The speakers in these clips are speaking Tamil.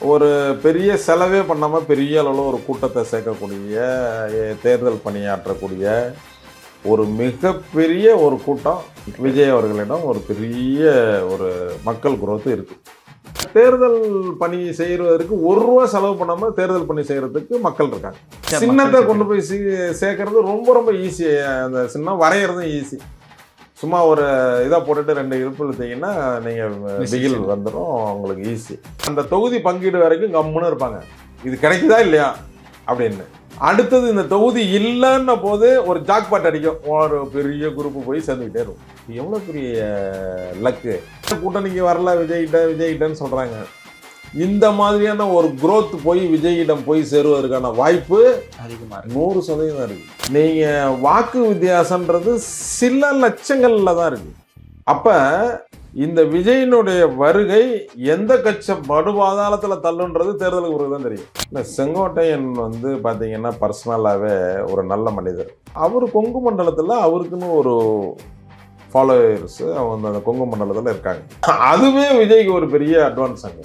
ஒரு பெரிய செலவே பண்ணாமல் பெரிய அளவில் ஒரு கூட்டத்தை சேர்க்கக்கூடிய தேர்தல் பணியாற்றக்கூடிய ஒரு மிகப்பெரிய ஒரு கூட்டம் விஜய் அவர்களிடம் ஒரு பெரிய ஒரு மக்கள் குரோத்து இருக்கு. தேர்தல் பணி செய்யறதுக்கு ஒரு ரூபா செலவு பண்ணாம தேர்தல் பணி செய்யறதுக்கு மக்கள் இருக்காங்க. சின்னத்தை கொண்டு போய் சீ- சேர்க்கறது ரொம்ப ரொம்ப ஈஸி அந்த சின்னம் வரைகிறதும் ஈஸி சும்மா ஒரு இதை போட்டுட்டு ரெண்டு இருப்பு இழுத்தீங்கன்னா நீங்கள் Decision. வந்துடும் உங்களுக்கு ஈஸி அந்த தொகுதி பங்கீடு வரைக்கும் கம்முன்னு இருப்பாங்க. இது கிடைக்குதா இல்லையா? அப்படின்னு. அடுத்தது இந்த தொகுதி இல்லைன்ன போது ஒரு ஜாக்பாட் அடிக்கும். ஒரு பெரிய குரூப் போய் சேர்ந்துக்கிட்டே இருக்கும். எவ்வளோ பெரிய லக்கு கூட்டணிக்கு வரல விஜய்கிட்ட விஜய்கிட்டன்னு சொல்கிறாங்க இந்த மாதிரியான ஒரு growth போய் விஜயிடம் போய் சேருவதற்கான வாய்ப்பு அதிகமா இருக்கு. நூறு சதவீதம் இருக்கு. நீங்க வாக்கு வித்தியாசம்ன்றது சில லட்சங்கள்ல தான் இருக்கு. அப்ப இந்த விஜயினுடைய வருகை எந்த கட்ச படுபாதாளத்துல தள்ளுன்றது தேர்தலுக்கு பிறகு தான் தெரியும். இந்த செங்கோட்டையன் வந்து பாத்தீங்கன்னா பர்சனலாவே ஒரு நல்ல மனிதர். அவர் கொங்கு மண்டலத்துல அவருக்குன்னு ஒரு ஃபாலோவர்ஸ் அவங்க அந்த கொங்கு மண்டலத்துல இருக்காங்க. அதுவே விஜய்க்கு ஒரு பெரிய அட்வான்ஸ் அங்க.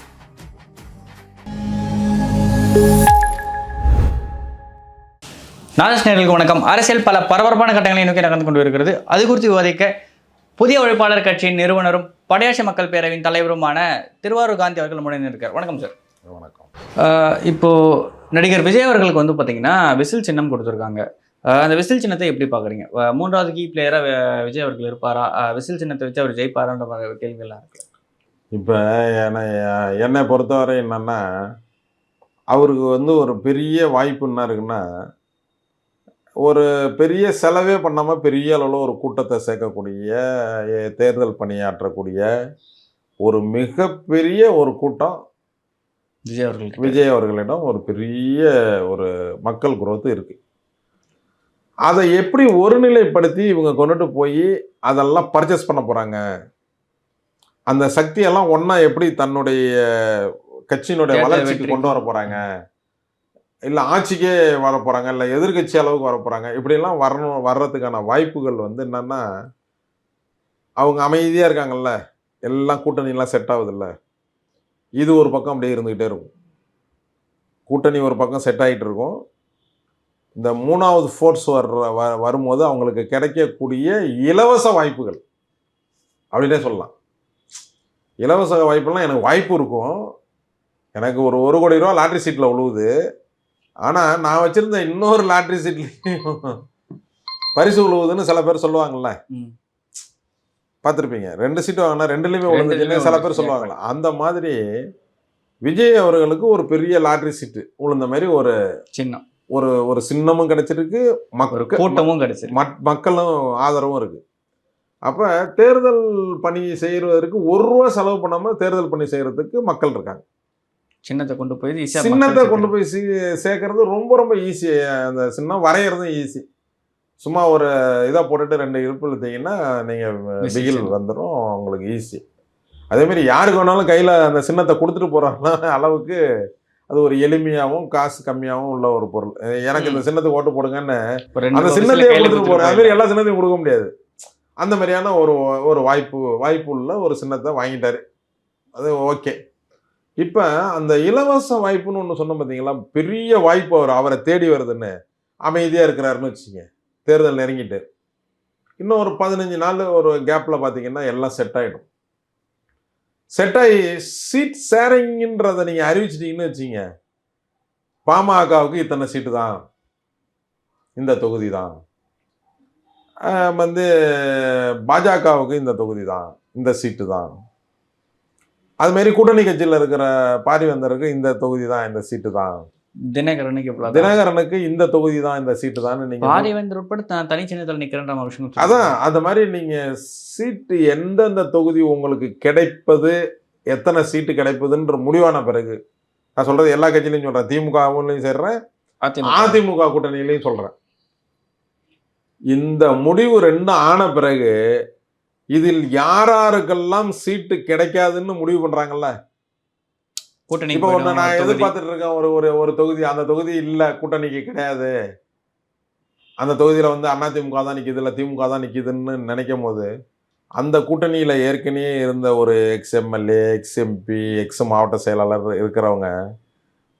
நேர்களுக்கு வணக்கம். அரசியல் பல பரபரப்பான கட்டங்களை நோக்கி நகர்ந்து கொண்டு வருகிறது அது குறித்து விவாதிக்க புதிய உழைப்பாளர் கட்சியின் நிறுவனரும் படையாட்சி மக்கள் பேரவையின் தலைவருமான திருவாரூர் காந்தி அவர்கள் முன்னாடி இருக்கார். வணக்கம் சார் வணக்கம். ஆஹ் இப்போ நடிகர் விஜய் அவர்களுக்கு வந்து பார்த்தீங்கன்னா விசில் சின்னம் கொடுத்துருக்காங்க. அந்த விசில் சின்னத்தை எப்படி பார்க்குறீங்க மூன்றாவது கீ பிளேயராக விஜய் அவர்கள் இருப்பாரா? விசில் சின்னத்தை வச்சு அவர் ஜெயிப்பாரான்ற கேள்விகள்லாம் இருக்கு. இப்போ என்னை என்னை பொறுத்தவரை என்னன்னா அவருக்கு வந்து ஒரு பெரிய வாய்ப்பு என்ன இருக்குன்னா ஒரு பெரிய செலவே பண்ணாமல் பெரிய அளவில் ஒரு கூட்டத்தை சேர்க்கக்கூடிய தேர்தல் பணியாற்றக்கூடிய ஒரு மிகப்பெரிய ஒரு கூட்டம் விஜய் அவர்களுக்கு விஜய் அவர்களிடம் ஒரு பெரிய ஒரு மக்கள் growth இருக்கு. அதை எப்படி ஒருநிலைப்படுத்தி இவங்க கொண்டுட்டு போய் அதெல்லாம் பர்ச்சேஸ் பண்ண போறாங்க? அந்த சக்தியெல்லாம் ஒண்ணா எப்படி தன்னுடைய கட்சியினுடைய வளர்ச்சிக்கு. கொண்டு வர போறாங்க. இல்ல ஆட்சிக்கே வர போறாங்க இல்ல எதிர்க்கட்சி அளவுக்கு வர போறாங்க. இப்படியெல்லாம் வரணும் வர்றதுக்கான வாய்ப்புகள் வந்து என்னன்னா அவங்க அமைதியா இருக்காங்கல்ல. எல்லாம் கூட்டணி எல்லாம் செட் ஆகுதுல்ல. இது ஒரு பக்கம் அப்படியே இருந்துகிட்டே இருக்கும். கூட்டணி ஒரு பக்கம் செட் ஆகிட்டு இருக்கும். இந்த மூணாவது ஃபோர்ஸ் வர்ற வ வரும்போது அவங்களுக்கு கிடைக்கக்கூடிய இலவச வாய்ப்புகள். அப்படின்னே சொல்லலாம். இலவச வாய்ப்புலாம் எனக்கு வாய்ப்பு இருக்கும். எனக்கு ஒரு ஒரு கோடி ரூபா லாட்ரி சீட்டில் விழுவுது ஆனால் நான் வச்சுருந்த இன்னொரு லாட்ரி சீட்லேயும் பரிசு விழுவுதுன்னு சில பேர் சொல்லுவாங்கல்ல. பார்த்துருப்பீங்க. ரெண்டு சீட்டு வாங்கினா ரெண்டுலேயுமே விழுந்துச்சுன்னு சில பேர். சொல்லுவாங்களா அந்த மாதிரி விஜய் அவர்களுக்கு ஒரு பெரிய லாட்ரி சீட்டு விழுந்த மாதிரி ஒரு சின்னம். ஒரு ஒரு சின்னமும் கிடைச்சிருக்கு. ஒரு மக்க கூட்டமும் கிடைச்சிருக்கு. மக்- மக்களும் ஆதரவும் இருக்கு. அப்ப தேர்தல் பணி செய்யறதுக்கு ஒரு ரூபா செலவு பண்ணாம தேர்தல் பணி செய்யறதுக்கு மக்கள் இருக்காங்க. சின்னத்தை கொண்டு போய் ஈஸியாக சின்னத்தை கொண்டு போய் சேர்க்கறது ரொம்ப ரொம்ப ஈஸி அந்த சின்னம் வரைகிறதும் ஈஸி சும்மா ஒரு இதை போட்டுட்டு ரெண்டு இருப்பு இழுத்தீங்கன்னா நீங்க பிகில். வந்துடும் உங்களுக்கு ஈஸி அதே மாதிரி யாருக்கு வேணாலும் கையில அந்த சின்னத்தை கொடுத்துட்டு போற அளவுக்கு அது ஒரு எளிமையாகவும் காசு கம்மியாகவும் உள்ள ஒரு பொருள். எனக்கு இந்த சின்னத்துக்கு ஓட்டு போடுங்கன்னு அந்த சின்னத்தையே கொடுத்துட்டு போறேன். அது கொடுத்துட்டு மாதிரி எல்லா சின்னத்தையும் கொடுக்க முடியாது. அந்த மாதிரியான ஒரு ஒரு வாய்ப்பு வாய்ப்பு உள்ள ஒரு சின்னத்தை வாங்கிட்டாரு. அது ஓகே. இப்போ அந்த இலவச வாய்ப்புன்னு ஒன்று சொன்னோம் பார்த்தீங்களா பெரிய வாய்ப்பு அவர் அவரை தேடி வருதுன்னு அமைதியாக இருக்கிறாருன்னு வச்சுங்க தேர்தல் நெருங்கிட்டு. இன்னும் ஒரு பதினஞ்சு நாள் ஒரு கேப்பில் பார்த்தீங்கன்னா எல்லாம் செட் ஆகிடும் செட் ஆகி சீட் சேரிங்கன்றதை நீங்கள் அறிவிச்சிட்டிங்கன்னு வச்சுங்க பாமகவுக்கு இத்தனை சீட்டு தான். இந்த தொகுதி தான். வந்து பாஜகவுக்கு இந்த தொகுதி தான். இந்த சீட்டு தான். அது மாதிரி கூட்டணி கட்சியில் இருக்கிற பாரிவேந்தருக்கு இந்த தொகுதி தான் இந்த சீட்டு தான். தினகரனுக்கு தினகரனுக்கு இந்த தொகுதி தான் இந்த சீட்டு தான் நீங்க பாரிவேந்தர் உட்பட த- தனி சின்னத்தில் நிற்கிறன்ற ஒரு விஷயம் அதான் அந்த மாதிரி நீங்க சீட்டு எந்தெந்த தொகுதி உங்களுக்கு கிடைப்பது எத்தனை சீட்டு கிடைப்பதுன்ற முடிவான பிறகு நான் சொல்றது எல்லா கட்சியிலையும் சொல்றேன். திமுகவுலையும் சேர்றேன் அதிமுக. அதிமுக கூட்டணியிலையும் சொல்றேன். இந்த முடிவு ரெண்டும் ஆன பிறகு இதில் யாராருக்கெல்லாம் சீட்டு கிடைக்காதுன்னு முடிவு பண்றாங்கல்ல? கூட்டணி இப்போ ஒன்று நான் எதிர்பார்த்துட்டு இருக்கேன் ஒரு ஒரு ஒரு தொகுதி. அந்த தொகுதி இல்லை கூட்டணிக்கு கிடையாது. அந்த தொகுதியில் வந்து அதிமுக தான் நிற்கிது இல்லை திமுக தான் நிற்கிதுன்னு நினைக்கும் போது அந்த கூட்டணியில் ஏற்கனவே இருந்த ஒரு ex MLA ex MP ex மாவட்ட செயலாளர் இருக்கிறவங்க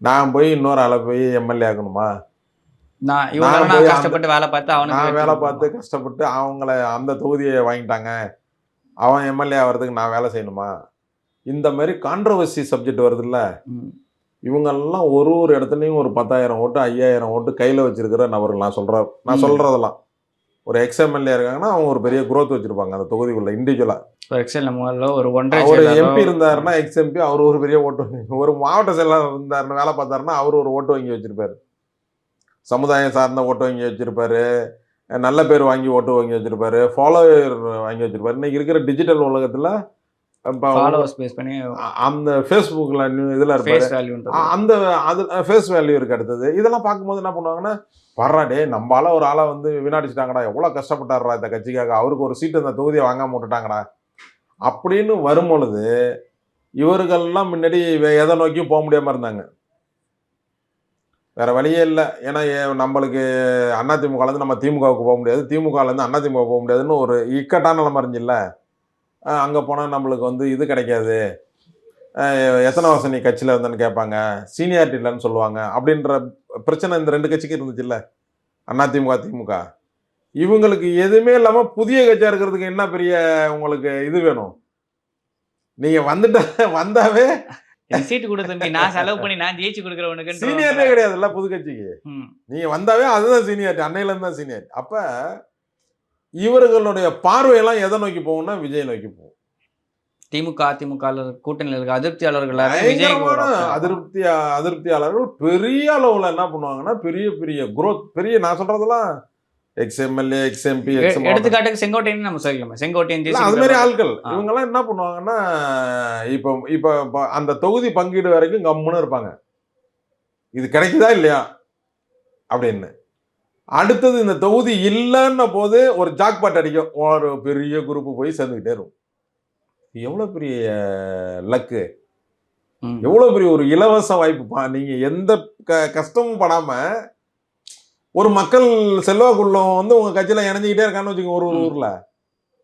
நான் போய் இன்னொரு ஆளை போய் எம்எல்ஏ ஆகணுமா நான் இவங்க கஷ்டப்பட்டு வேலை பார்த்து அவனுக்கு வேலை? பார்த்து கஷ்டப்பட்டு அவங்கள அந்த தொகுதியை வாங்கிட்டாங்க அவன் எம்எல்ஏ ஆகிறதுக்கு நான் வேலை செய்யணுமா இந்த மாதிரி கான்ட்ரவர்சி சப்ஜெக்ட் வருதுல்ல. இவங்கெல்லாம் ஒரு ஒரு இடத்துலையும் ஒரு பத்தாயிரம் ஓட்டு ஐயாயிரம் ஓட்டு கையில் வச்சிருக்கிற நபர்கள் நான் சொல்ற நான் ம். சொல்றதெல்லாம் ஒரு எக்ஸ்எம்எல்ஏ இருக்காங்கன்னா அவங்க ஒரு பெரிய growth வச்சிருப்பாங்க அந்த தொகுதிக்குள்ள இண்டிவிஜுவலா ஒரு எக்ஸல் முதல்ல ஒரு ஒன்றரை ஒரு எம்பி இருந்தாருன்னா எக்ஸ் எம்பி அவர் ஒரு பெரிய ஓட்டு ஒரு மாவட்ட செயலாளர் இருந்தாருன்னு வேலை பார்த்தாருன்னா அவர் ஒரு ஓட்டு வங்கி வச்சிருப்பாரு சமுதாயம் சார்ந்த ஓட்டு வங்கி வச்சிருப்பாரு. நல்ல பேர் வாங்கி ஓட்டு வாங்கி வச்சிருப்பாரு. ஃபாலோவர் வாங்கி வச்சிருப்பாரு. இன்னைக்கு இருக்கிற டிஜிட்டல் உலகத்துல அந்த ஃபேஸ்புக்ல இதுல இருப்பாரு. அந்த அது ஃபேஸ் வேல்யூ இருக்கு அடுத்தது. இதெல்லாம் பார்க்கும்போது என்ன பண்ணுவாங்கன்னா வர்றா டே நம்மளால ஒரு ஆளை வந்து வீணடிச்சிட்டாங்கடா. எவ்வளோ கஷ்டப்பட்டாருடா இந்த கட்சிக்காக. அவருக்கு ஒரு சீட்டு அந்த தொகுதியை வாங்காம விட்டுட்டாங்கடா. அப்படின்னு வரும்பொழுது இவர்கள்லாம் முன்னாடி எதை நோக்கியும் போக முடியாம இருந்தாங்க. வேறு வழியே இல்லை. ஏன்னா ஏ- நம்மளுக்கு அதிமுகலேருந்து நம்ம திமுகவுக்கு போக முடியாது. திமுகலேருந்து அதிமுக போக முடியாதுன்னு ஒரு இக்கட்டான நிலைமை இருந்துச்சுல்ல. அங்கே போனால் நம்மளுக்கு வந்து இது கிடைக்காது. எத்தனை வருஷம் நீ கட்சியில் இருந்தேன்னு கேட்பாங்க. சீனியாரிட்டி இல்லைன்னு சொல்லுவாங்க. அப்படின்ற பிரச்சனை இந்த ரெண்டு கட்சிக்கு இருந்துச்சுல்ல. அதிமுக திமுக. இவங்களுக்கு எதுவுமே இல்லாமல் புதிய கட்சியாக இருக்கிறதுக்கு என்ன பெரிய உங்களுக்கு இது வேணும்? நீங்கள் வந்துட்ட வந்தாவே சீட்டு கொடு தம்பி நான் செலவு பண்ணி நான் ஜெயிச்சு கொடுக்குறவனுக்கு கிடையாதுல்ல புது கட்சிக்கு ம். நீங்கள் வந்தாவே அதுதான் சீனியாரிட்டி அன்னையிலேருந்து தான் சீனியாரிட்டி அப்போ இவர்களுடைய பார்வையெல்லாம் எதை நோக்கி போகும்னா விஜய் நோக்கி போகும். திமுக அதிமுக கூட்டணியில் இருக்க அதிருப்தியாளர்கள் எல்லாரும் விஜய்க்கு ஒரு பயங்கரமான option. அதிருப்தி அதிருப்தியாளர்கள் பெரிய அளவுல என்ன பண்ணுவாங்கன்னா பெரிய பெரிய growth பெரிய நான் சொல்றதெல்லாம் எக்ஸ் எம்எல்ஏ எக்ஸ் எம்பி எடுத்துக்காட்டுக்கு செங்கோட்டையன் நம்ம சொல்லலாமா செங்கோட்டையன் அது மாதிரி ஆட்கள் ஆ. இவங்க எல்லாம் என்ன பண்ணுவாங்கன்னா இப்போ இப்போ அந்த தொகுதி பங்கீடு வரைக்கும் கம்முன்னு இருப்பாங்க. இது கிடைக்குதா இல்லையா? அப்படின்னு. அடுத்தது இந்த தொகுதி இல்லைன்ன போது ஒரு ஜாக்பாட் அடிக்கும். ஒரு பெரிய குரூப் போய் சேர்ந்துக்கிட்டே இருக்கும். இது எவ்வளவு பெரிய லக்கு ம். எவ்வளவு பெரிய ஒரு இலவச வாய்ப்புப்பா நீங்க எந்த க கஷ்டமும் படாம ஒரு மக்கள் செல்வாக்குள்ளம் வந்து உங்க கட்சியில இணைஞ்சுக்கிட்டே இருக்கான்னு வச்சுக்கோங்க ஒரு ஒரு. ஊர்ல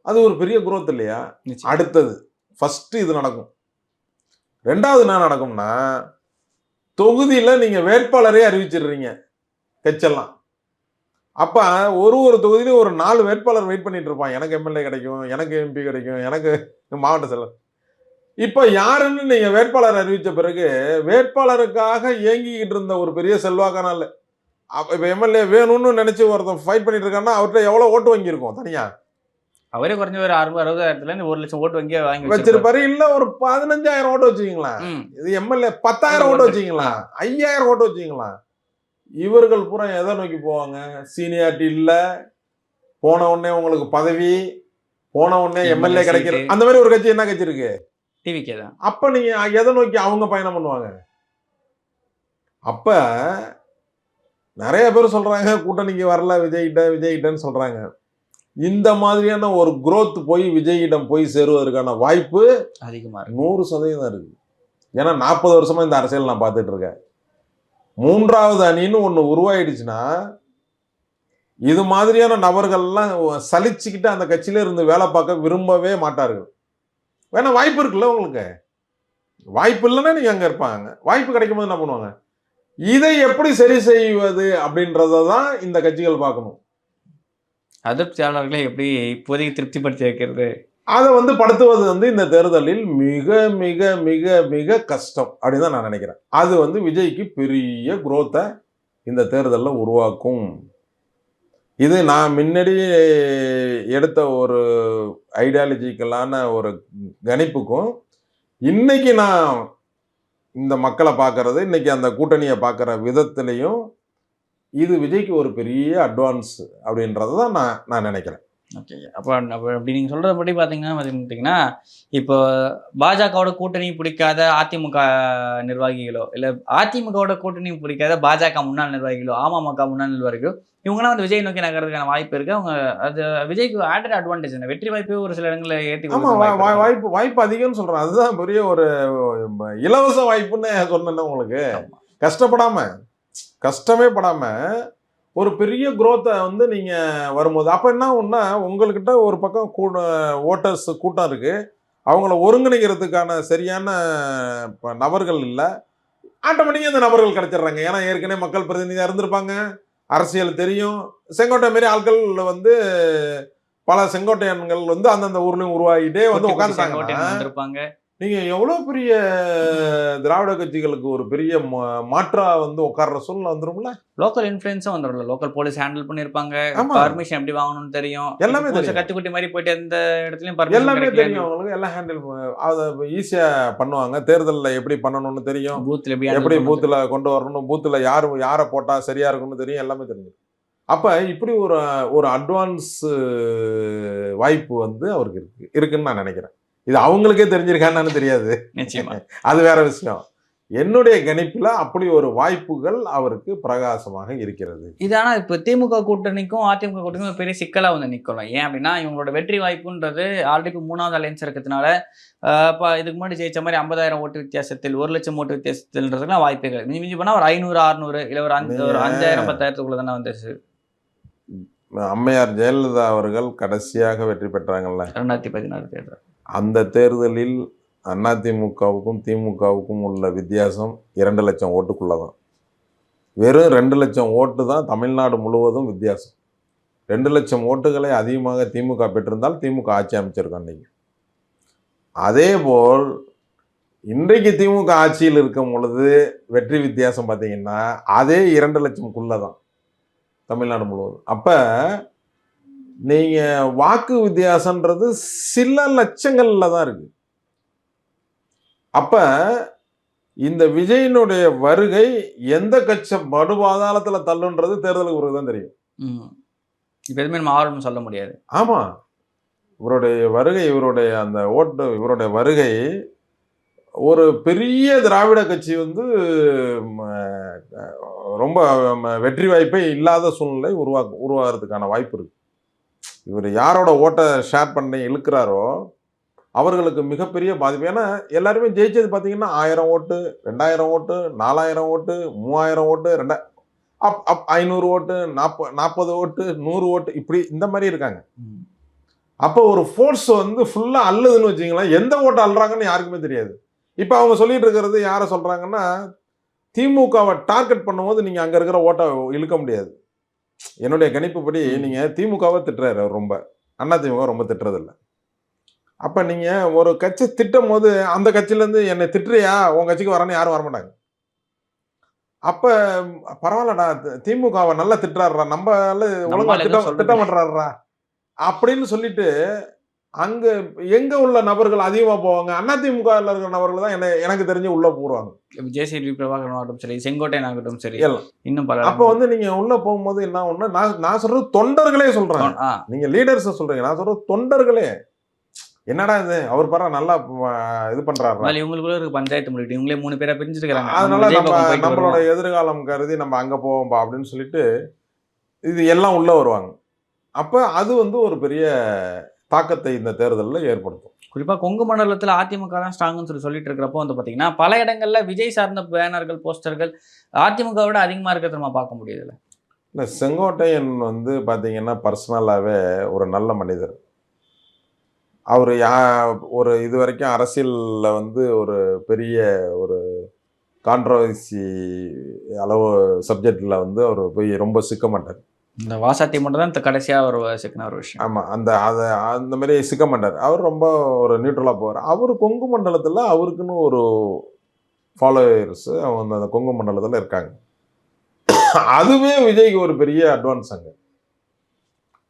அது ஒரு பெரிய growth இல்லையா. அடுத்தது ஃபர்ஸ்ட் இது நடக்கும் ரெண்டாவது என்ன நடக்கும்னா தொகுதியில நீங்க வேட்பாளரே அறிவிச்சிடுறீங்க கட்சியெல்லாம் அப்ப ஒரு ஒரு தொகுதியிலும் ஒரு நாலு வேட்பாளர் வெயிட் பண்ணிட்டு இருப்பான் எனக்கு எம்எல்ஏ கிடைக்கும் எனக்கு எம்பி கிடைக்கும் எனக்கு மாவட்ட செயலர் இப்ப யாருன்னு நீங்க வேட்பாளர் அறிவிச்ச பிறகு வேட்பாளருக்காக ஏங்கிக்கிட்டு இருந்த ஒரு பெரிய செல்வாக்கான ஆளு. அப்ப இப்ப எம்எல்ஏ வேணும்னு நினைச்சு ஒருத்தன் ஃபைட் பண்ணிட்டு இருக்கான்னா அவர்கிட்ட எவ்வளவு ஓட்டு வாங்கியிருக்கோம் தனியா? அவரே குறைஞ்ச ஒரு அறுபது அறுபதாயிரத்துல இருந்து ஒரு லட்சம் ஓட்டு வங்கி வாங்கி வச்சிருப்பாரு. இல்ல ஒரு பதினஞ்சாயிரம் ஓட்டு வச்சுக்கலாம். இது எம்எல்ஏ பத்தாயிரம் ஓட்டு வச்சுக்கலாம் ஐயாயிரம் ஓட்டு வச்சுக்கலாம் இவர்கள் பூரா எதை நோக்கி போவாங்க? சீனியாரிட்டி இல்ல போன உடனே உங்களுக்கு பதவி போன உடனே எம்எல்ஏ கிடைக்கிற. அந்த மாதிரி ஒரு கட்சி என்ன கட்சி இருக்கு? டிவிக்கே தான். அப்ப நீங்க எதை நோக்கி அவங்க பயணம் பண்ணுவாங்க? அப்ப நிறைய பேர் சொல்றாங்க கூட்டணிக்கு வரல விஜய்கிட்ட விஜய்கிட்டன்னு சொல்றாங்க. இந்த மாதிரியான ஒரு growth போய் விஜயிடம் போய் சேருவதற்கான வாய்ப்பு அதிகமா இருக்கு. நூறு சதவீதம் இருக்கு. ஏன்னா நாற்பது வருஷமா இந்த அரசியல் நான் பார்த்துட்டு இருக்கேன். மூன்றாவது அணின்னு ஒன்று உருவாயிடுச்சுன்னா இது மாதிரியான நபர்கள்லாம் சலிச்சுக்கிட்டு அந்த கட்சியில இருந்து வேலை பார்க்க விரும்பவே மாட்டார்கள். வேணா வாய்ப்பு இருக்குல்ல உங்களுக்கு. வாய்ப்பு இல்லைன்னா நீங்க அங்க இருப்பாங்க. வாய்ப்பு கிடைக்கும் போது என்ன பண்ணுவாங்க? இதை எப்படி சரி செய்வது அப்படின்றத தான் இந்த கட்சிகள் பார்க்கணும். அதிருப்தியாளர்களை எப்படி இப்போதைக்கு திருப்திப்படுத்தி வைக்கிறது? அதை வந்து படுத்துவது வந்து இந்த தேர்தலில் மிக மிக மிக மிக கஷ்டம் அப்படின்னு தான் நான் நினைக்கிறேன். அது வந்து விஜய்க்கு பெரிய growth-அ இந்த தேர்தலில் உருவாக்கும். இது நான் முன்னாடி எடுத்த ஒரு ஐடியாலஜிக்கலான ஒரு கணிப்புக்கும் இன்னைக்கு நான் இந்த மக்களை பார்க்கறது இன்றைக்கி அந்த கூட்டணியை பார்க்குற விதத்துலேயும் இது விஜய்க்கு ஒரு பெரிய அட்வான்ஸ் அப்படின்றத தான் நான் நான் நினைக்கிறேன். ஓகே அப்போ அப்போ அப்படி நீங்கள் சொல்கிறபடி பார்த்தீங்கன்னா பார்த்தீங்கன்னா இப்போ பாஜகவோட கூட்டணி பிடிக்காத அதிமுக நிர்வாகிகளோ இல்லை அதிமுகவோட கூட்டணி பிடிக்காத பாஜக முன்னாள் நிர்வாகிகளோ அமமுக முன்னாள் நிர்வாகிகளோ இவங்களாம் வந்து விஜய் நோக்கி நகர்றதுக்கான வாய்ப்பு இருக்கு. அவங்க அது விஜய்க்கு ஆடட் அட்வான்டேஜ் என்ன? வெற்றி வாய்ப்பு ஒரு சில இடங்களில் ஏற்றி வாய்ப்பு வாய்ப்பு அதிகம்னு சொல்றேன். அதுதான் பெரிய ஒரு இலவச வாய்ப்புன்னு சொன்னேன் உங்களுக்கு. ஆமா. கஷ்டப்படாம கஷ்டமே படாம ஒரு பெரிய growth-அ வந்து நீங்க வரும்போது அப்ப என்ன ஒண்ணா உங்கள்கிட்ட ஒரு பக்கம் கூட ஓட்டர்ஸ் கூட்டம் இருக்கு. அவங்கள ஒருங்கிணைக்கிறதுக்கான சரியான நபர்கள் இல்லை. ஆட்டோமேட்டிக்காக இந்த நபர்கள் கிடைச்சிடுறாங்க. ஏன்னா ஏற்கனவே மக்கள் பிரதிநிதியாக இருந்திருப்பாங்க. அரசியல் தெரியும். செங்கோட்டை மாரி ஆட்கள் வந்து பல செங்கோட்டையன்கள் வந்து அந்தந்த ஊர்லயும் உருவாகிட்டே வந்து உட்காந்துட்டாங்க வந்திருப்பாங்க நீங்க எவ்வளவு பெரிய திராவிட கட்சிகளுக்கு ஒரு பெரிய மா- மாற்றா வந்து உட்கார்ற சூழ்நிலை வந்துரும்ல? லோக்கல் இன்ஃபுளுன்ஸும் வந்துடும்ல லோக்கல் போலீஸ் ஹேண்டில் பண்ணிருப்பாங்க. ஆமா. பர்மிஷன் எப்படி வாங்கணும்னு தெரியும். எல்லாமே தெரியும். கத்துக்குட்டி மாதிரி போயிட்டு எந்த இடத்துலயும் எல்லாமே. தெரியும் அவங்களுக்கு. எல்லாம் ஹேண்டில் அதை ஈஸியா பண்ணுவாங்க. தேர்தலில் எப்படி பண்ணணும்னு தெரியும். பூத்ல எப்படி எப்படி பூத்துல கொண்டு வரணும்? பூத்துல யார் யாரை போட்டா சரியா இருக்கும்னு தெரியும். எல்லாமே தெரியும். அப்ப இப்படி ஒரு ஒரு அட்வான்ஸ் வாய்ப்பு வந்து அவருக்கு இருக்கு. இருக்குன்னு நான் நினைக்கிறேன். இது அவங்களுக்கே தெரிஞ்சிருக்கான்னு தெரியாது. நிச்சயமா. அது வேற விஷயம். என்னுடைய கணிப்புல அப்படி ஒரு வாய்ப்புகள் அவருக்கு பிரகாசமாக இருக்கிறது. இது ஆனா இப்ப திமுக கூட்டணிக்கும் அதிமுக கூட்டணிக்கும் பெரிய சிக்கலா வந்து நிக்கணும். ஏன் அப்படின்னா இவங்களோட வெற்றி வாய்ப்புன்றது ஆல்ரெடி மூணாவது அலைன்ஸ் இருக்கிறதுனால இப்ப இதுக்கு முன்னாடி ஜெயிச்ச மாதிரி ஐம்பதாயிரம் ஓட்டு வித்தியாசத்தில் ஒரு லட்சம் ஓட்டு வித்தியாசத்தில்ன்றதுலாம் வாய்ப்புகள். மிஞ்சி மிஞ்சி போனா ஒரு ஐநூறு அறுநூறு இல்ல ஒரு அஞ்சு ஒரு அஞ்சாயிரம் பத்தாயிரத்துக்குள்ள தானே வந்துச்சு அம்மையார் ஜெயலலிதா அவர்கள் கடைசியாக வெற்றி பெற்றாங்கல்ல? ரெண்டாயிரத்தி பதினாறு தேர்தல். அந்த தேர்தலில் அதிமுகவுக்கும் திமுகவுக்கும் உள்ள வித்தியாசம் இரண்டு லட்சம் ஓட்டுக்குள்ளே தான் வெறும் ரெண்டு லட்சம் ஓட்டு தான் தமிழ்நாடு முழுவதும் வித்தியாசம். ரெண்டு லட்சம் ஓட்டுகளை அதிகமாக திமுக பெற்றிருந்தால் திமுக ஆட்சி அமைச்சிருக்கோம் அதே போல் இன்றைக்கு திமுக ஆட்சியில் இருக்கும் பொழுது வெற்றி வித்தியாசம் பார்த்தீங்கன்னா அதே இரண்டு லட்சம்குள்ள தான் தமிழ்நாடு முழுவதும். அப்போ நீங்கள் வாக்கு வித்தியாசன்றது சில லட்சங்களில் தான் இருக்கு. அப்ப இந்த விஜயனுடைய வருகை எந்த கட்சம் படுபாதாளத்துல தள்ளுன்றது தேர்தலுக்கு பிறகு தான் தெரியும். இப்ப எதுவுமே நம்ம ஆர்வம் சொல்ல முடியாது. ஆமா. இவருடைய வருகை இவருடைய அந்த ஓட்டு இவருடைய வருகை ஒரு பெரிய திராவிட கட்சி வந்து ரொம்ப வெற்றி வாய்ப்பே இல்லாத சூழ்நிலை உருவாக்க உருவாகிறதுக்கான வாய்ப்பு இருக்கு. இவர் யாரோட ஓட்டை ஷேர் பண்ணி இழுக்கிறாரோ அவர்களுக்கு மிகப்பெரிய பாதிப்பு. ஏன்னா எல்லாருமே ஜெயிச்சது பார்த்தீங்கன்னா ஆயிரம் ஓட்டு ரெண்டாயிரம் ஓட்டு நாலாயிரம் ஓட்டு மூவாயிரம் ஓட்டு ரெண்டா அப் அப் ஐநூறு ஓட்டு நாற்ப நாற்பது ஓட்டு நூறு ஓட்டு இப்படி இந்த மாதிரி இருக்காங்க. அப்போ ஒரு ஃபோர்ஸ் வந்து ஃபுல்லாக அள்ளுதுன்னு வச்சுங்களேன் எந்த ஓட்டு அள்ளுறாங்கன்னு யாருக்குமே தெரியாது. இப்போ அவங்க சொல்லிட்டு இருக்கிறது யாரை சொல்கிறாங்கன்னா திமுகவை டார்கெட் பண்ணும்போது நீங்கள் அங்கே இருக்கிற ஓட்டை இழுக்க முடியாது. என்னுடைய கணிப்புப்படி ம். நீங்கள் திமுகவை திட்டுறாரு அவர் ரொம்ப. அண்ணா திமுக ரொம்ப திட்டுறதில்ல. அப்போ நீங்கள் ஒரு கட்சி திட்டும் போது அந்த கட்சியிலேருந்து என்னை திட்டுறியா? உன் கட்சிக்கு வரேன்னு யாரும் வரமாட்டாங்க. அப்போ பரவாயில்லடா திமுகவை நல்லா திட்டுறாருடா நம்ம ஒழுங்கா நம்மால எதுவும் திட்டம் சொல்றது திட்டம் பண்றாருடா அப்படின்னு சொல்லிட்டு அங்க எங்க உள்ள நபர்கள் அதிகமா போவாங்க? அதிமுக ல இருக்கிற நபர்கள் தான் என்ன எனக்கு தெரிஞ்சு உள்ள போடுவாங்க இப்ப ஜேசிடி பிரபாகரன் ஆகட்டும் சரி செங்கோட்டையன் ஆகட்டும் சரி எல்லாம். இன்னும் பல அப்ப வந்து நீங்க உள்ள போகும்போது என்ன ஒண்ணு நான் நான் சொல்றது தொண்டர்களே சொல்றேன் ஆ, நீங்க லீடர்ஸ் சொல்றீங்க. நான் சொல்றது தொண்டர்களே. என்னடா இது? அவர் பாரு நல்லா இது பண்றாரு. இவங்களுக்குள்ள இருக்க பஞ்சாயத்து முடிவு இவங்களே மூணு பேரா பிரிஞ்சிருக்காங்க அதனால நம்ம நம்மளோட எதிர்காலம் கருதி நம்ம அங்க போவோம்பா அப்படின்னு சொல்லிட்டு இது எல்லாம் உள்ள வருவாங்க. அப்ப அது வந்து ஒரு பெரிய தாக்கத்தை இந்த தேர்தலில் ஏற்படுத்தும். குறிப்பா கொங்கு மண்டலத்துல அதிமுக தான் ஸ்ட்ராங்னு சொல்லி சொல்லிட்டு இருக்கிறப்போ வந்து பாத்தீங்கன்னா பல இடங்கள்ல விஜய் சார்ந்த பேனர்கள் போஸ்டர்கள் அதிமுக விட அதிகமா இருக்கிறத நம்ம பார்க்க முடியுதுல்ல. இல்லை செங்கோட்டையன் வந்து பார்த்தீங்கன்னா பர்சனலாகவே ஒரு நல்ல மனிதர். அவர் யா ஒரு இது வரைக்கும் அரசியலில் வந்து ஒரு பெரிய ஒரு கான்ட்ரவர்சி அளவு சப்ஜெக்டில் வந்து அவர் போய் ரொம்ப சிக்க மாட்டார். இந்த வாசாத்தி மட்டும் தான் இந்த கடைசியா ஒரு சிக்கன ஒரு விஷயம். ஆமாம் அந்த அதை அந்த மாதிரி சிக்க மாட்டார். அவர் ரொம்ப ஒரு நியூட்ரலாக போவார். அவர் கொங்கு மண்டலத்தில் அவருக்குன்னு ஒரு ஃபாலோவர்ஸ் அவங்க அந்த கொங்கு மண்டலத்தில் இருக்காங்க. அதுவே விஜய்க்கு ஒரு பெரிய அட்வான்ஸ் அங்கே.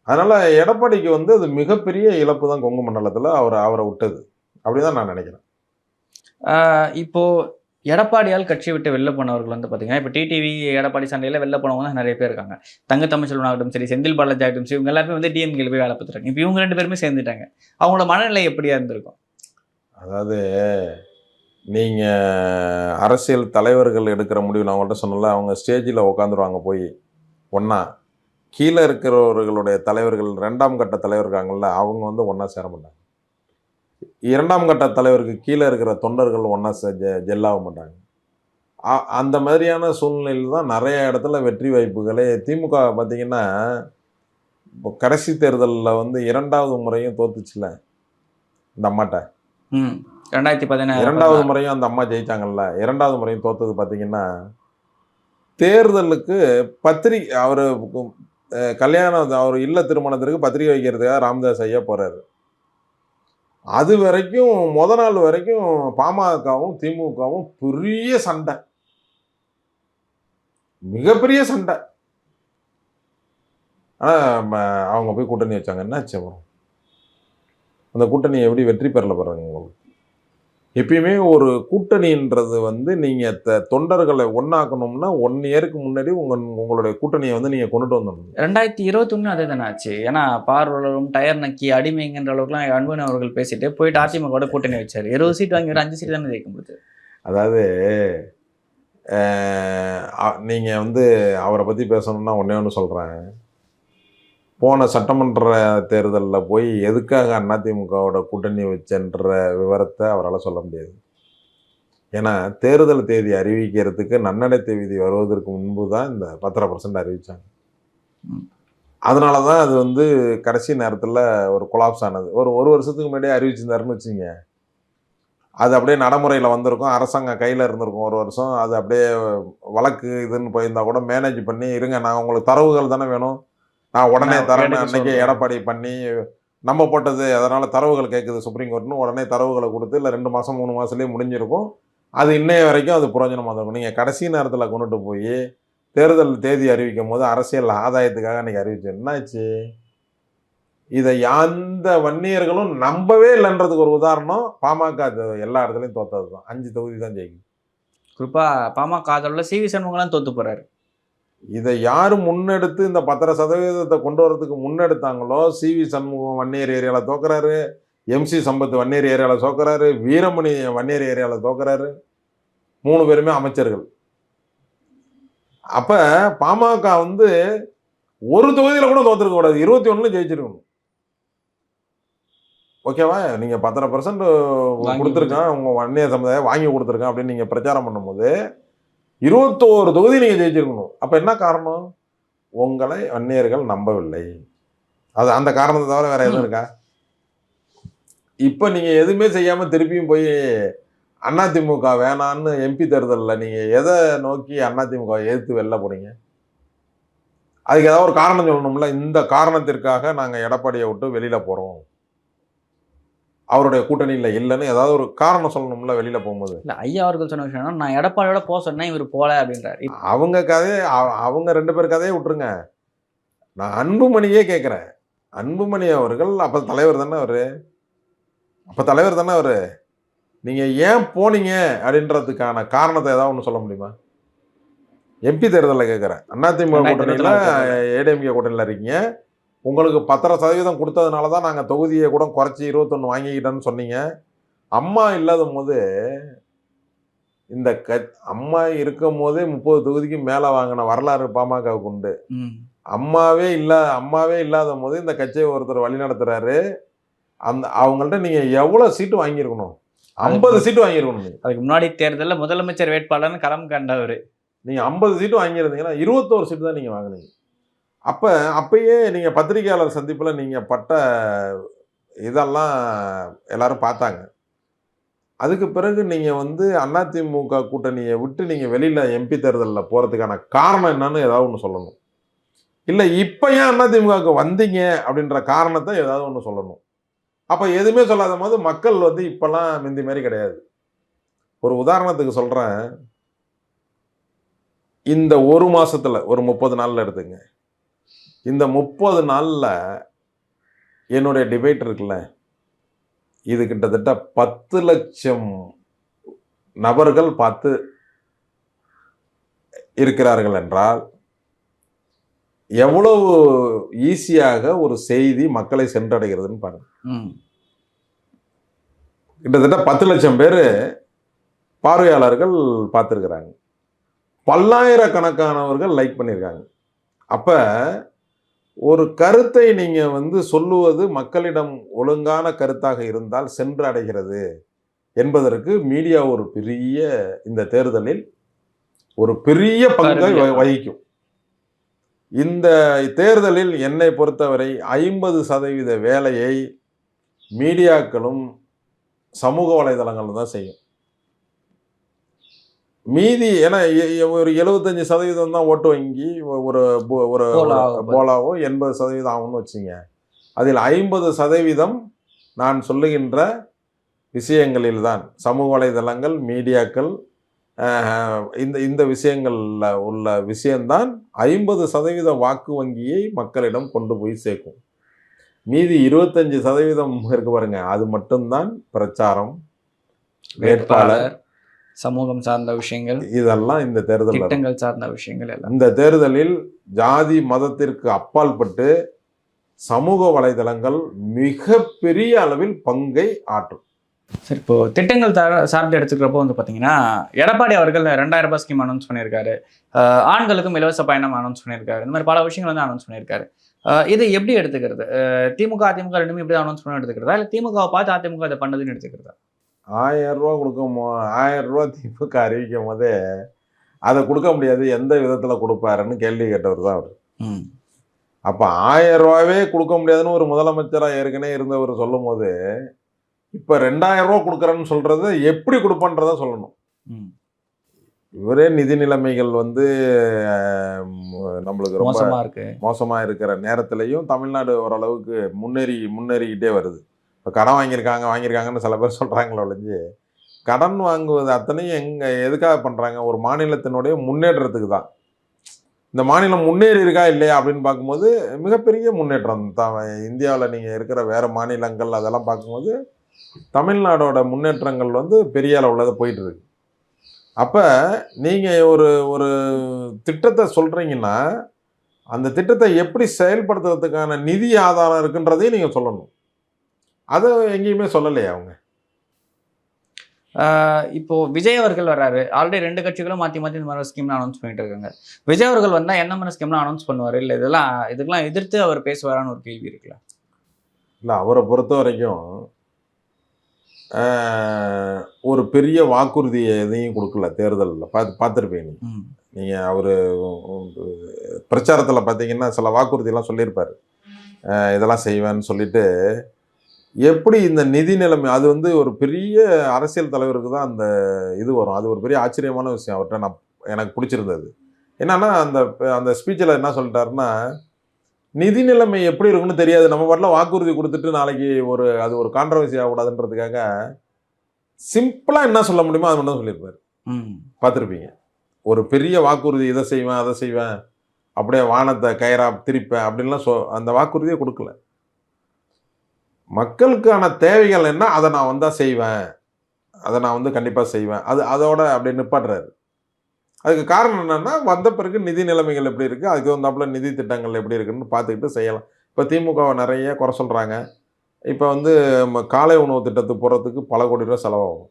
அதனால எடப்பாடிக்கு வந்து அது மிகப்பெரிய இழப்பு தான் கொங்கு மண்டலத்தில் அவர் அவரை விட்டது. அப்படிதான் நான் நினைக்கிறேன். ஆஹ் இப்போ எடப்பாடியால் கட்சி விட்டு வெளில போனவர்கள் வந்து பார்த்தீங்கன்னா இப்போ டிடிவி எடப்பாடி சண்டையில் வெளில போனவங்க தான் நிறைய பேர் இருக்காங்க. தங்க தமிழ்ச்செல்வன் ஆகட்டும் சரி செந்தில் பாலாஜி ஆகட்டும் சரி இவங்க எல்லாருமே வந்து டிஎம்கேல போய் வேலை பார்த்துருக்காங்க இப்போ இவங்க ரெண்டு பேருமே சேர்ந்துட்டாங்க. அவங்களோட மனநிலை எப்படியா இருந்திருக்கும்? அதாவது நீங்கள் அரசியல் தலைவர்கள் எடுக்கிற முடிவில் நான் சொன்னல அவங்க ஸ்டேஜில் உட்காந்துருவாங்க போய். ஒன்றா கீழே இருக்கிறவர்களுடைய தலைவர்கள் ரெண்டாம் கட்ட தலைவர் இருக்காங்கள்ல அவங்க வந்து ஒன்றா சேர மாட்டாங்க. இரண்டாம் கட்ட தலைவருக்கு கீழே இருக்கிற தொண்டர்கள் ஒன்றா ஜெல்லாக மாட்டாங்க. அந்த மாதிரியான சூழ்நிலையில் தான் நிறைய இடத்துல வெற்றி வாய்ப்புகளே திமுக பார்த்தீங்கன்னா இப்போ கடைசி தேர்தலில் வந்து இரண்டாவது முறையும் தோத்துச்சுல இந்த அம்மாட்ட. ரெண்டாயிரத்தி பதினாறு இரண்டாவது முறையும் அந்த அம்மா ஜெயிச்சாங்கல்ல இரண்டாவது முறையும் தோத்தது பார்த்தீங்கன்னா தேர்தலுக்கு பத்திரிகை அவர் கல்யாணம் அவர் இல்ல திருமணத்திற்கு பத்திரிகை வைக்கிறதுக்காக ராமதாஸ் ஐயா போறாரு. அது வரைக்கும் முத நாள் வரைக்கும் பாமகவும் திமுகவும் பெரிய சண்டை. மிகப்பெரிய சண்டை. ஆனால் அவங்க போய் கூட்டணி வச்சாங்க என்னாச்சு அப்புறம் அந்த கூட்டணி எப்படி வெற்றி பெறல பாருங்க உங்களுக்கு. எப்பயுமே ஒரு கூட்டணின்றது வந்து நீங்க த- தொண்டர்களை ஒண்ணாக்கணும்னா ஒன் இயருக்கு முன்னாடி உங்க உங்களுடைய கூட்டணியை வந்து நீங்க கொண்டுட்டு வந்துடணும். ரெண்டாயிரத்தி இருபத்தொன்னு அதே தானே ஆச்சு. ஏன்னா பார்வலரும் டயர் நக்கி அடிமைங்கிற அளவுக்குலாம் அன்புன் அவர்கள் பேசிட்டு போயிட்டு அதிமுக கூட்டணி வச்சாரு. இருபது சீட் வாங்கி ஒரு அஞ்சு சீட் தானே ஜெயிக்க முடியுது அதாவது அஹ், அ- நீங்க வந்து அவரை பத்தி பேசணும்னா ஒன்னே ஒன்று சொல்றேன். போன சட்டமன்ற தேர்தலில் போய் எதுக்காக அதிமுகவோட கூட்டணி வச்சன்ற விவரத்தை அவரால் சொல்ல முடியாது. ஏன்னா தேர்தல் தேதி அறிவிக்கிறதுக்கு நன்னடத்தை தேதி வருவதற்கு முன்பு தான் இந்த பத்தரை பர்சன்ட் அறிவித்தாங்க அதனால தான் அது வந்து கடைசி நேரத்தில் ஒரு கொலாப்ஸ் ஆனது. ஒரு ஒரு வருஷத்துக்கு முன்னாடியே அறிவிச்சிருந்தாருன்னு வச்சுங்க அது அப்படியே நடைமுறையில் வந்திருக்கும். அரசாங்கம் கையில் இருந்திருக்கும் ஒரு வருஷம். அது அப்படியே வழக்கு இதுன்னு போயிருந்தால் கூட மேனேஜ் பண்ணி இருங்க நான் உங்களுக்கு தரவுகள் தானே வேணும். நான் உடனே அன்னைக்கு சொல்றேன். எடப்பாடி பண்ணி நம்ம போட்டது அதனால தரவுகள் கேட்குது சுப்ரீம் கோர்ட்னு உடனே தரவுகளை கொடுத்து இல்லை ரெண்டு மாதம் மூணு மாதத்துலேயே முடிஞ்சிருக்கும். அது இன்னைய வரைக்கும் அது புரோஜனமாக இருக்கும். நீங்கள் கடைசி நேரத்தில் கொண்டுட்டு போய் தேர்தல் தேதி அறிவிக்கும் போது அரசியல் ஆதாயத்துக்காக அன்னைக்கு அறிவிச்சு என்னாச்சு? இதை எந்த வன்னியர்களும் நம்பவே இல்லைன்றதுக்கு ஒரு உதாரணம் பாமக எல்லா இடத்துலையும் தோத்தது தான் அஞ்சு தொகுதி தான் ஜெயிக்கும் குறிப்பா பாமக ஆதரவுல சி வி சண்முகம்லாம் தோத்து போறாரு. இதை யார் முன்னெடுத்து இந்த பத்தரை சதவீதத்தை கொண்டு வரதுக்கு முன்னெடுத்தாங்களோ சிவி சண்முகம் வன்னியர் ஏரியாவில் தோக்குறாரு. எம்சி சம்பத் வன்னியர் ஏரியாவில் தோக்குறாரு. வீரமணி வன்னியர் ஏரியாவில் தோக்குறாரு. மூணு பேருமே அமைச்சர்கள். அப்ப பாமக வந்து ஒரு தொகுதியில கூட தோத்துருக்க கூடாது. இருபத்தி ஒண்ணுல ஜெயிச்சிருக்கணும். ஓகேவா? நீங்க பத்தரை பர்சன்ட் கொடுத்துருக்கான். உங்க வன்னியர் சமுதாயம் வாங்கி கொடுத்துருக்கான் அப்படின்னு நீங்க பிரச்சாரம் பண்ணும்போது இருபத்தோரு தொகுதி நீங்க ஜெயிச்சிருக்கணும். அப்ப என்ன காரணம்? உங்களை வன்னியர்கள் நம்பவில்லை. அது அந்த காரணத்தை தவிர வேற எதுவும் இருக்கா? இப்ப நீங்க எதுவுமே செய்யாம திருப்பியும் போய் அதிமுக வேணான்னு எம்பி தேர்தலில் நீங்க எதை நோக்கி அதிமுக எதிர்த்து வெளில போறீங்க அதுக்கு ஏதாவது ஒரு காரணம் சொல்லணும்ல? இந்த காரணத்திற்காக நாங்க எடப்பாடியை விட்டு வெளியில போறோம். அவருடைய கூட்டணியில இல்லைன்னு ஏதாவது ஒரு காரணம் சொல்லணும்ல வெளியில போகும்போது இல்ல ஐயா அவர்கள் சொன்ன விஷயம் நான் எடப்பாடியோட போக சொன்னேன் இவர் போல அப்படின்றாரு அவங்க கதையை அவ- அவங்க ரெண்டு பேர் கதையை விட்டுருங்க நான் அன்புமணியே கேட்குறேன் அன்புமணி அவர்கள் அப்போ தலைவர் தானே அவரு அப்போ தலைவர் தானே அவரு நீங்க ஏன் போனீங்க அப்படின்றதுக்கான காரணத்தை ஏதாவது ஒன்று சொல்ல முடியுமா எம்பி தேர்தலில் கேட்குறேன் அதிமுக கூட்டணியில் ஏடிஎம்கே கூட்டணியில் இருக்கீங்க உங்களுக்கு பத்தரை சதவீதம் கொடுத்ததுனால தான் நாங்கள் தொகுதியை கூட குறைச்சி இருபத்தொன்று வாங்கிக்கிட்டோன்னு சொன்னீங்க. அம்மா இல்லாத போது இந்த க அம்மா இருக்கும் போதே முப்பது தொகுதிக்கு மேலே வாங்கின வரலாறு பாமகவுக்கு உண்டு. அம்மாவே இல்லா அம்மாவே இல்லாத போது இந்த கட்சியை ஒருத்தர் வழி நடத்துறாரு. அந்த அவங்கள்ட்ட நீங்க எவ்வளவு சீட்டு வாங்கியிருக்கணும்? ஐம்பது சீட்டு வாங்கியிருக்கணும். அதுக்கு முன்னாடி தேர்தல்ல முதலமைச்சர் வேட்பாளர்னு களம் கண்டவர். நீங்க ஐம்பது சீட்டு வாங்கியிருந்தீங்கன்னா இருபத்தோரு சீட்டு தான் நீங்க வாங்குனீங்க. அப்போ அப்பயே நீங்கள் பத்திரிகையாளர் சந்திப்பில் நீங்கள் பட்ட இதெல்லாம் எல்லாரும் பார்த்தாங்க. அதுக்கு பிறகு நீங்கள் வந்து அதிமுக கூட்டணியை விட்டு நீங்கள் வெளியில் எம்பி தேர்தலில் போகிறதுக்கான காரணம் என்னன்னு ஏதாவது ஒன்று சொல்லணும். இல்லை இப்போ ஏன் அதிமுகவுக்கு வந்தீங்க அப்படின்ற காரணத்தை ஏதாவது ஒன்று சொல்லணும். அப்போ எதுவுமே சொல்லாத போது மக்கள் வந்து இப்போல்லாம் முந்தி மாதிரி கிடையாது. ஒரு உதாரணத்துக்கு சொல்கிறேன் இந்த ஒரு மாதத்தில் ஒரு முப்பது நாளில் எடுத்துங்க. இந்த முப்பது நாள்ல என்னுடைய டிபேட் இருக்குல்ல இது கிட்டத்தட்ட பத்து லட்சம் நபர்கள் பார்த்து இருக்கிறார்கள் என்றால் எவ்வளவு ஈஸியாக ஒரு செய்தி மக்களை சென்றடைகிறதுன்னு பாருங்க. கிட்டத்தட்ட பத்து லட்சம் பேர் பார்வையாளர்கள் பார்த்துருக்குறாங்க. பல்லாயிரக்கணக்கானவர்கள் லைக் பண்ணியிருக்காங்க. அப்போ ஒரு கருத்தை நீங்கள் வந்து சொல்லுவது மக்களிடம் ஒழுங்கான கருத்தாக இருந்தால் சென்று அடைகிறது என்பதற்கு மீடியா ஒரு பெரிய இந்த தேர்தலில் ஒரு பெரிய பங்கை வகிக்கும். இந்த தேர்தலில் என்னை பொறுத்தவரை ஐம்பது சதவீத வேலையை மீடியாக்களும் சமூக வலைதளங்களும் தான் செய்யும். மீதி ஏன்னா ஒரு எழுபத்தஞ்சு சதவீதம் தான் ஓட்டு வங்கி ஒரு போ- ஒரு போலா ஒரு போலாவோ எண்பது சதவீதம் ஆகும்னு வச்சுங்க. அதில் ஐம்பது சதவீதம் நான் சொல்லுகின்ற விஷயங்களில் தான். சமூக வலைதளங்கள் மீடியாக்கள் இந்த இந்த விஷயங்கள்ல உள்ள விஷயம்தான் ஐம்பது சதவீத வாக்கு வங்கியை மக்களிடம் கொண்டு போய் சேர்க்கும். மீதி இருபத்தஞ்சு சதவீதம் இருக்கு பாருங்க அது மட்டும்தான் பிரச்சாரம் வேட்பாளர் சமூகம் சார்ந்த விஷயங்கள் இதெல்லாம் இந்த தேர்தல் திட்டங்கள் சார்ந்த விஷயங்கள் எல்லாம். இந்த தேர்தலில் ஜாதி மதத்திற்கு அப்பாற்பட்டு சமூக வலைதளங்கள் மிக பெரிய அளவில் பங்கை ஆற்றும். சரி இப்போ திட்டங்கள் சார்ந்து எடுத்துக்கிறப்போ வந்து பார்த்தீங்கன்னா எடப்பாடி அவர்கள் ரெண்டாயிரம் ரூபாய் ஸ்கீம் அனௌன்ஸ் பண்ணியிருக்காரு. ஆண்களுக்கும் இலவச பயணம் அனௌன்ஸ் பண்ணியிருக்காரு. இந்த மாதிரி பல விஷயங்கள் வந்து அனௌன்ஸ் பண்ணியிருக்காரு. இது எப்படி எடுத்துக்கிறது? திமுக அதிமுக ரெண்டுமே இப்படி அனௌன்ஸ் பண்ணி எடுத்துக்கிறதா? இல்லை திமுகவை பார்த்து அதிமுக இதை பண்ணதுன்னு எடுத்துக்கிறதா? ஆயிரம் ரூபா கொடுக்கும் ரூபா திமுக அறிவிக்கும் போதே அதை கொடுக்க முடியாது எந்த விதத்துல கொடுப்பாருன்னு கேள்வி கேட்டவர் தான் அவர். அப்ப ஆயிரம் ரூபாவே கொடுக்க முடியாதுன்னு ஒரு முதலமைச்சரா ஏற்கனவே இருந்தவர் சொல்லும் போது இப்ப ரெண்டாயிரம் ரூபா கொடுக்குறேன்னு சொல்றது எப்படி கொடுப்பன்றத சொல்லணும். இவரே நிதி நிலைமைகள் வந்து நம்மளுக்கு ரொம்ப மோசமா இருக்கு. மோசமா இருக்கிற நேரத்திலையும் தமிழ்நாடு ஓரளவுக்கு முன்னேறி முன்னேறிக்கிட்டே வருது. இப்போ கடன் வாங்கியிருக்காங்க வாங்கியிருக்காங்கன்னு சில பேர் சொல்கிறாங்களோ ஒழிஞ்சு கடன் வாங்குவது அத்தனையும் எங்கே எதுக்காக பண்ணுறாங்க ஒரு மாநிலத்தினுடைய முன்னேற்றத்துக்கு தான். இந்த மாநிலம் முன்னேறி இருக்கா இல்லையா அப்படின்னு பார்க்கும்போது மிகப்பெரிய முன்னேற்றம் தான். இந்தியாவில் நீங்கள் இருக்கிற வேறு மாநிலங்கள் அதெல்லாம் பார்க்கும்போது தமிழ்நாடோட முன்னேற்றங்கள் வந்து பெரிய அளவில் போயிட்டுருக்கு அப்போ நீங்கள் ஒரு ஒரு திட்டத்தை சொல்கிறீங்கன்னா அந்த திட்டத்தை எப்படி செயல்படுத்துறதுக்கான நிதி ஆதாரம் இருக்குன்றதையும் நீங்கள் சொல்லணும். அதை எங்கேயுமே சொல்லலையே அவங்க? இப்போ விஜய் அவர்கள் வர்றாரு. ஆல்ரெடி ரெண்டு கட்சிகளும் மாற்றி மாற்றி இந்த மாதிரி ஸ்கீம்லாம் அனௌன்ஸ் பண்ணிட்டு இருக்காங்க. விஜய் அவர்கள் வந்தால் என்ன மாதிரி ஸ்கீம்லாம் அனௌன்ஸ் பண்ணுவார்? இல்லை இதெல்லாம் இதுக்கெல்லாம் எதிர்த்து அவர் பேசுவாரான்னு ஒரு கேள்வி இருக்குல்ல? இல்லை அவரை பொறுத்த வரைக்கும் ஒரு பெரிய வாக்குறுதியை எதையும் கொடுக்கல தேர்தலில். பார்த்து பார்த்துருப்பீங்க நீங்கள் அவர் பிரச்சாரத்தில் பார்த்தீங்கன்னா சில வாக்குறுதியெல்லாம் சொல்லியிருப்பார். இதெல்லாம் செய்வேன்னு சொல்லிட்டு எப்படி இந்த நிதி நிலைமை அது வந்து ஒரு பெரிய அரசியல் தலைவருக்கு தான் அந்த இது வரும். அது ஒரு பெரிய ஆச்சரியமான விஷயம். அவர்கிட்ட நான் எனக்கு பிடிச்சிருந்தது. என்னன்னா அந்த அந்த ஸ்பீச்சில் என்ன சொல்லிட்டாருன்னா நிதி நிலைமை எப்படி இருக்குன்னு தெரியாது. நம்ம பாட்டில் வாக்குறுதி கொடுத்துட்டு நாளைக்கு ஒரு அது ஒரு கான்ட்ரவர்சி ஆகக்கூடாதுன்றதுக்காக சிம்பிளாக என்ன சொல்ல முடியுமோ அது மட்டும் சொல்லியிருப்பாரு. பார்த்துருப்பீங்க. ஒரு பெரிய வாக்குறுதி இதை செய்வேன் அதை செய்வேன். அப்படியே வானத்தை கயிறா திரிப்பேன். அப்படின்லாம் சொ அந்த வாக்குறுதியை கொடுக்கல. மக்களுக்கான தேவைகள் என்ன அதை நான் வந்தா செய்வேன். அதை நான் வந்து கண்டிப்பாக செய்வேன். அது அதோட அப்படியே நிப்பாட்டுறாரு. அதுக்கு காரணம் என்னன்னா வந்த பிறகு நிதி நிலைமைகள் எப்படி இருக்குது அதுக்கு வந்தாப்புல நிதி திட்டங்கள் எப்படி இருக்குன்னு பார்த்துக்கிட்டு செய்யலாம். இப்போ திமுகவை நிறைய குறை சொல்கிறாங்க இப்போ வந்து காலை உணவு திட்டத்துக்கு போகிறதுக்கு பல கோடி ரூபா செலவாகும்.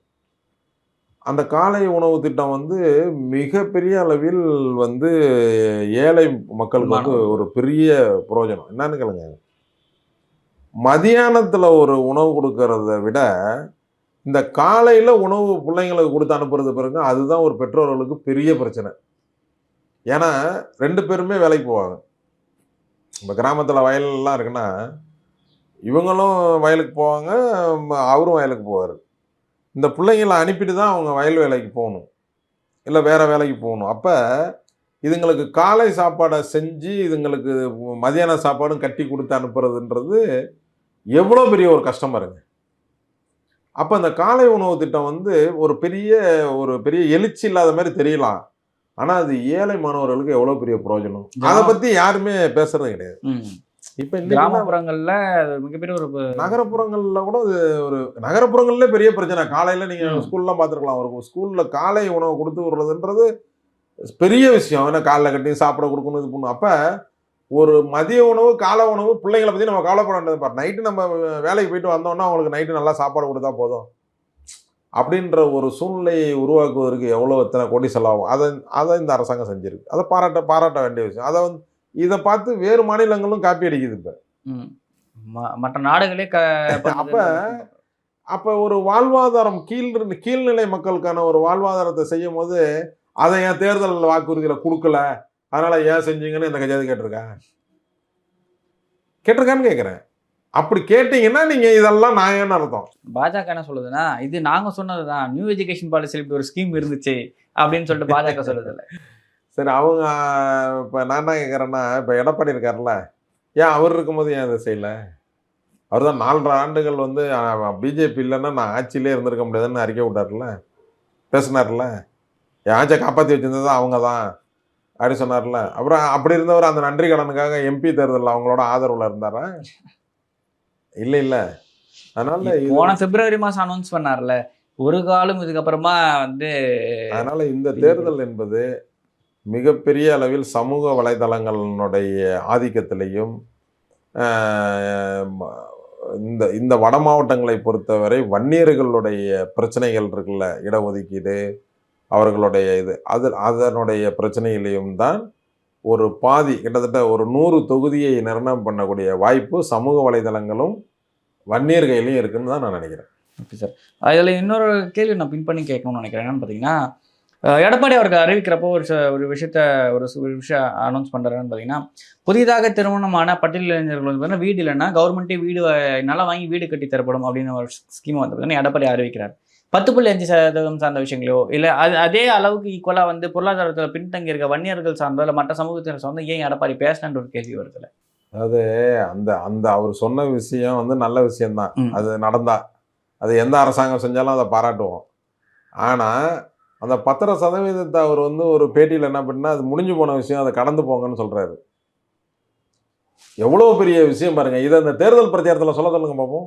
அந்த காலை உணவு திட்டம் வந்து மிகப்பெரிய அளவில் வந்து ஏழை மக்களுக்கு வந்து ஒரு பெரிய பிரயோஜனம் என்னன்னு கேளுங்க. மதியானத்தில் ஒரு உணவு கொடுக்கறத விட இந்த காலையில் உணவு பிள்ளைங்களுக்கு கொடுத்து அனுப்புறது பிறகு அதுதான் ஒரு பெற்றோர்களுக்கு பெரிய பிரச்சனை. ஏன்னா ரெண்டு பேருமே வேலைக்கு போவாங்க. இப்போ கிராமத்தில் வயல்லாம் இருக்குன்னா இவங்களும் வயலுக்கு போவாங்க அவரும் வயலுக்கு போவார். இந்த பிள்ளைங்களை அனுப்பிட்டு தான் அவங்க வயல் வேலைக்கு போகணும். இல்லை வேற வேலைக்கு போகணும். அப்போ இதுங்களுக்கு காலை சாப்பாடை செஞ்சு இதுங்களுக்கு மதியான சாப்பாடும் கட்டி கொடுத்து அனுப்புறதுன்றது எவ்வளோ பெரிய ஒரு கஷ்டம் பாருங்க. அப்போ அந்த காலை உணவு திட்டம் வந்து ஒரு பெரிய ஒரு பெரிய எழுச்சி இல்லாத மாதிரி தெரியலாம். ஆனால் அது ஏழை மாணவர்களுக்கு எவ்வளோ பெரிய பிரயோஜனம் அதை பற்றி யாருமே பேசுறது கிடையாது. இப்போ கிராமப்புறங்கள்ல அது மிகப்பெரிய ஒரு நகரப்புறங்கள்ல கூட அது ஒரு நகரப்புறங்கள்ல பெரிய பிரச்சனை. காலையில நீங்க ம். ஸ்கூல்லாம் பார்த்துருக்கலாம் ஒரு ஸ்கூல்ல காலை உணவு கொடுத்து விடுறதுன்றது பெரிய விஷயம். ஏன்னா காலைல கட்டி சாப்பிட கொடுக்கணும் இது பண்ணணும். அப்ப ஒரு மதிய உணவு காலை உணவு பிள்ளைங்களை பத்தி நம்ம கவலைப்பட வேண்டியது பாரு. நைட்டு நம்ம வேலைக்கு போயிட்டு வந்தோம்னா அவங்களுக்கு நைட்டு நல்லா சாப்பாடு கொடுத்தா போதும். அப்படின்ற ஒரு சூழ்நிலையை உருவாக்குவதற்கு எவ்வளோ எத்தனை கோடி செலவாகும்? அதை அதை இந்த அரசாங்கம் செஞ்சிருக்கு. அதை பாராட்ட பாராட்ட வேண்டிய விஷயம். அதை வந்து இதை பார்த்து வேறு மாநிலங்களும் காப்பி அடிக்குது இப்போ. மற்ற நாடுகளே அப்ப அப்போ ஒரு வாழ்வாதாரம் கீழ் கீழ்நிலை மக்களுக்கான ஒரு வாழ்வாதாரத்தை செய்யும் போது அதை ஏன் தேர்தல் வாக்குறுதியில கொடுக்கல? அதனால ஏன் செஞ்சீங்கன்னு இந்த கட்சியாவது கேட்டிருக்கா? கேட்டிருக்கான்னு கேட்குறேன். அப்படி கேட்டீங்கன்னா நீங்க இதெல்லாம் நான் அர்த்தம்? பாஜக என்ன சொல்லுதுன்னா இது நாங்க சொன்னதுதான். நியூ எஜுகேஷன் பாலிசியில் இப்படி ஒரு ஸ்கீம் இருந்துச்சு அப்படின்னு சொல்லிட்டு பாஜக சொல்லுது இல்ல சரி அவங்க இப்போ நான் என்ன கேட்குறேன்னா இப்போ எடப்பாடி இருக்கார்ல ஏன் அவர் இருக்கும்போது ஏன் அதை செய்யல? அவர் தான் நாலரை ஆண்டுகள் வந்து பிஜேபி இல்லைன்னா நான் ஆட்சியிலே இருந்திருக்க முடியாதுன்னு அறிக்கை விட்டார்ல பேசினார்ல. என் ஆட்சியை காப்பாற்றி வச்சிருந்தது அவங்க தான். அப்படி சொன்னார்ல அப்புறம் அப்படி இருந்தவர் அந்த நன்றி கடனுக்காக எம்பி தேர்தலில் அவங்களோட ஆதரவில் இருந்தாரா? இல்லை இல்லை. அதனால போன பிப்ரவரி மாசம் அனௌன்ஸ் பண்ணார்ல. ஒரு காலம் இதுக்கப்புறமா வந்து அதனால இந்த தேர்தல் என்பது மிகப்பெரிய அளவில் சமூக வலைதளங்களினுடைய ஆதிக்கத்திலையும் இந்த இந்த வட மாவட்டங்களை பொறுத்தவரை வன்னியர்களுடைய பிரச்சனைகள் இருக்குல்ல இடஒதுக்கீடு அவர்களுடைய இது. அது அதனுடைய பிரச்சனையிலையும் தான் ஒரு பாதி கிட்டத்தட்ட ஒரு நூறு தொகுதியை நிர்ணயம் பண்ணக்கூடிய வாய்ப்பு சமூக வலைதளங்களும் வன்னியர் கையிலையும் இருக்குன்னு தான் நான் நினைக்கிறேன். ஓகே சார் அதில் இன்னொரு கேள்வி நான் பின் பண்ணி கேட்கணும்னு நினைக்கிறேன். என்னென்னு பார்த்தீங்கன்னா எடப்பாடி அவருக்கு அறிவிக்கிறப்போ ஒரு ச- ஒரு விஷயத்த ஒரு ஒரு விஷயம் அனௌன்ஸ் பண்ணுறாருன்னு பார்த்தீங்கன்னா புதிதாக திருமணமான பட்டியல் இளைஞர்கள் வந்து பார்த்தீங்கன்னா வீடு இல்லைன்னா கவர்மெண்ட்டே வீடு நல்லா வாங்கி வீடு கட்டி தரப்படும் அப்படின்னு ஒரு ஸ்கீம் வந்து பார்த்தீங்கன்னா எடப்பாடி அறிவிக்கிறார். பத்து புள்ளி அஞ்சு சதவீதம் சார்ந்த விஷயங்களோ இல்லை அது அதே அளவுக்கு ஈக்குவலாக வந்து பொருளாதாரத்தில் பின்தங்கி இருக்க வன்னியர்கள் சார்ந்தோ இல்லை மற்ற சமூகத்தினர் சார்ந்தோ ஏன் எடப்பாடி பேசலன்ற ஒரு கேள்வி வருதுல்ல? அந்த அந்த அவர் சொன்ன விஷயம் வந்து நல்ல விஷயம்தான். அது நடந்தா அது எந்த அரசாங்கம் செஞ்சாலும் அதை பாராட்டுவோம். ஆனா அந்த பத்திர சதவீதத்தை அவர் வந்து ஒரு பேட்டியில் என்ன பண்ணா அது முடிஞ்சு போன விஷயம் அதை கடந்து போங்கன்னு சொல்றாரு. எவ்வளோ பெரிய விஷயம் பாருங்க. இதை இந்த தேர்தல் பிரச்சாரத்தில் சொல்ல சொல்லுங்க பார்ப்போம்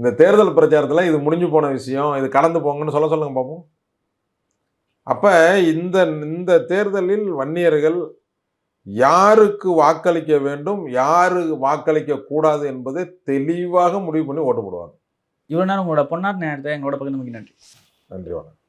இந்த தேர்தல் பிரச்சாரத்தில் இது முடிஞ்சு போன விஷயம் இது கடந்து போங்கன்னு சொல்ல சொல்லுங்க பார்ப்போம் அப்ப இந்த இந்த தேர்தலில் வன்னியர்கள் யாருக்கு வாக்களிக்க வேண்டும் யாரு வாக்களிக்க கூடாது என்பதை தெளிவாக முடிவு பண்ணி ஓட்டு போடுவாங்க. இவ்வளோ நேரம் உங்களோட பொன்னார் நேரத்தை எங்களோட பகிர்ந்து நன்றி. நன்றி வணக்கம்.